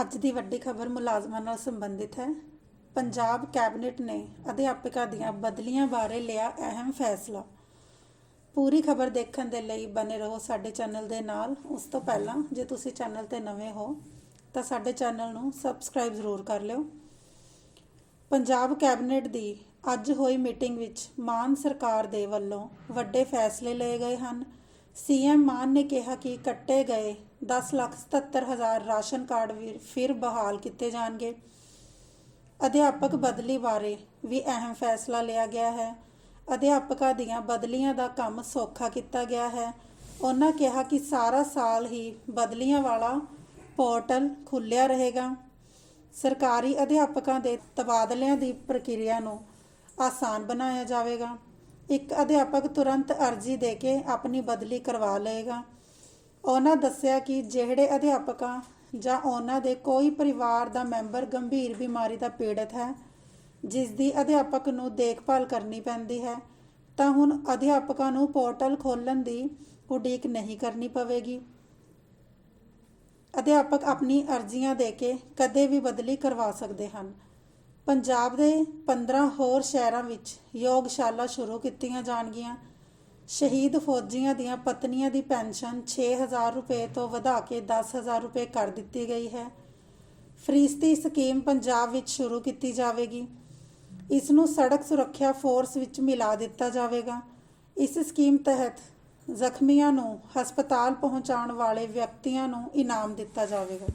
ਅੱਜ ਦੀ ਵੱਡੀ ਖਬਰ ਮੁਲਾਜ਼ਮਾਂ ਨਾਲ ਸੰਬੰਧਿਤ ਹੈ। ਪੰਜਾਬ ਕੈਬਨਿਟ ਨੇ ਅਧਿਆਪਕਾਂ ਦੀਆਂ ਬਦਲੀਆਂ ਬਾਰੇ ਲਿਆ ਅਹਿਮ ਫੈਸਲਾ। ਪੂਰੀ ਖਬਰ ਦੇਖਣ ਦੇ ਲਈ ਬਨੇ ਰਹੋ ਸਾਡੇ ਚੈਨਲ ਦੇ ਨਾਲ। ਉਸ ਤੋਂ ਪਹਿਲਾਂ ਜੇ ਤੁਸੀਂ ਚੈਨਲ ਤੇ ਨਵੇਂ ਹੋ, ਤਾਂ ਸਾਡੇ ਚੈਨਲ ਨੂੰ ਸਬਸਕ੍ਰਾਈਬ ਜ਼ਰੂਰ ਕਰ ਲਿਓ। ਪੰਜਾਬ ਕੈਬਨਿਟ ਦੀ ਅੱਜ ਹੋਈ ਮੀਟਿੰਗ ਵਿੱਚ ਮਾਨ ਸਰਕਾਰ ਦੇ ਵੱਲੋਂ ਵੱਡੇ ਫੈਸਲੇ ਲਏ ਗਏ ਹਨ। ਸੀਐਮ ਮਾਨ ਨੇ ਕਿਹਾ ਕਿ ਕੱਟੇ ਗਏ 10 ਲੱਖ 77 ਹਜ਼ਾਰ ਰਾਸ਼ਨ ਕਾਰਡ ਵੀ ਫਿਰ ਬਹਾਲ ਕੀਤੇ ਜਾਣਗੇ। ਅਧਿਆਪਕ ਬਦਲੀ ਬਾਰੇ ਵੀ ਅਹਿਮ ਫੈਸਲਾ ਲਿਆ ਗਿਆ ਹੈ। ਅਧਿਆਪਕਾਂ ਦੀਆਂ ਬਦਲੀਆਂ ਦਾ ਕੰਮ ਸੌਖਾ ਕੀਤਾ ਗਿਆ ਹੈ। ਉਹਨਾਂ ਕਿਹਾ ਕਿ ਸਾਰਾ ਸਾਲ ਹੀ ਬਦਲੀਆਂ ਵਾਲਾ ਪੋਰਟਲ ਖੁੱਲਿਆ ਰਹੇਗਾ। ਸਰਕਾਰੀ ਅਧਿਆਪਕਾਂ ਦੇ ਤਬਾਦਲਿਆਂ ਦੀ ਪ੍ਰਕਿਰਿਆ ਨੂੰ ਆਸਾਨ ਬਣਾਇਆ ਜਾਵੇਗਾ। ਇੱਕ ਅਧਿਆਪਕ ਤੁਰੰਤ ਅਰਜ਼ੀ ਦੇ ਕੇ ਆਪਣੀ ਬਦਲੀ ਕਰਵਾ ਲਏਗਾ। ਉਹਨਾਂ ਦੱਸਿਆ ਕਿ ਜਿਹੜੇ ਅਧਿਆਪਕਾਂ ਜਾਂ ਉਹਨਾਂ ਦੇ ਕੋਈ ਪਰਿਵਾਰ ਦਾ ਮੈਂਬਰ ਗੰਭੀਰ ਬਿਮਾਰੀ ਦਾ ਪੀੜਤ ਹੈ, ਜਿਸ ਦੀ ਅਧਿਆਪਕ ਨੂੰ ਦੇਖਭਾਲ ਕਰਨੀ ਪੈਂਦੀ ਹੈ, ਤਾਂ ਹੁਣ ਅਧਿਆਪਕਾਂ ਨੂੰ ਪੋਰਟਲ ਖੋਲ੍ਹਣ ਦੀ ਉਡੀਕ ਨਹੀਂ ਕਰਨੀ ਪਵੇਗੀ। ਅਧਿਆਪਕ ਆਪਣੀ ਅਰਜ਼ੀਆਂ ਦੇ ਕੇ ਕਦੇ ਵੀ ਬਦਲੀ ਕਰਵਾ ਸਕਦੇ ਹਨ। ਪੰਜਾਬ ਦੇ 15 ਹੋਰ ਸ਼ਹਿਰਾਂ ਵਿੱਚ ਯੋਗਸ਼ਾਲਾ ਸ਼ੁਰੂ ਕੀਤੀਆਂ ਜਾਣਗੀਆਂ। ਸ਼ਹੀਦ ਫੌਜੀਆਂ ਦੀਆਂ ਪਤਨੀਆਂ ਦੀ ਪੈਨਸ਼ਨ 6000 ਰੁਪਏ ਤੋਂ ਵਧਾ ਕੇ 10000 ਰੁਪਏ ਕਰ ਦਿੱਤੀ ਗਈ ਹੈ। ਫਰੀਸਤੀ ਸਕੀਮ ਪੰਜਾਬ ਵਿੱਚ ਸ਼ੁਰੂ ਕੀਤੀ ਜਾਵੇਗੀ। ਇਸ ਨੂੰ ਸੜਕ ਸੁਰੱਖਿਆ ਫੋਰਸ ਵਿੱਚ ਮਿਲਾ ਦਿੱਤਾ ਜਾਵੇਗਾ। ਇਸ ਸਕੀਮ ਤਹਿਤ ਜ਼ਖਮੀਆਂ ਨੂੰ ਹਸਪਤਾਲ ਪਹੁੰਚਾਉਣ ਵਾਲੇ ਵਿਅਕਤੀਆਂ ਨੂੰ ਇਨਾਮ ਦਿੱਤਾ ਜਾਵੇਗਾ।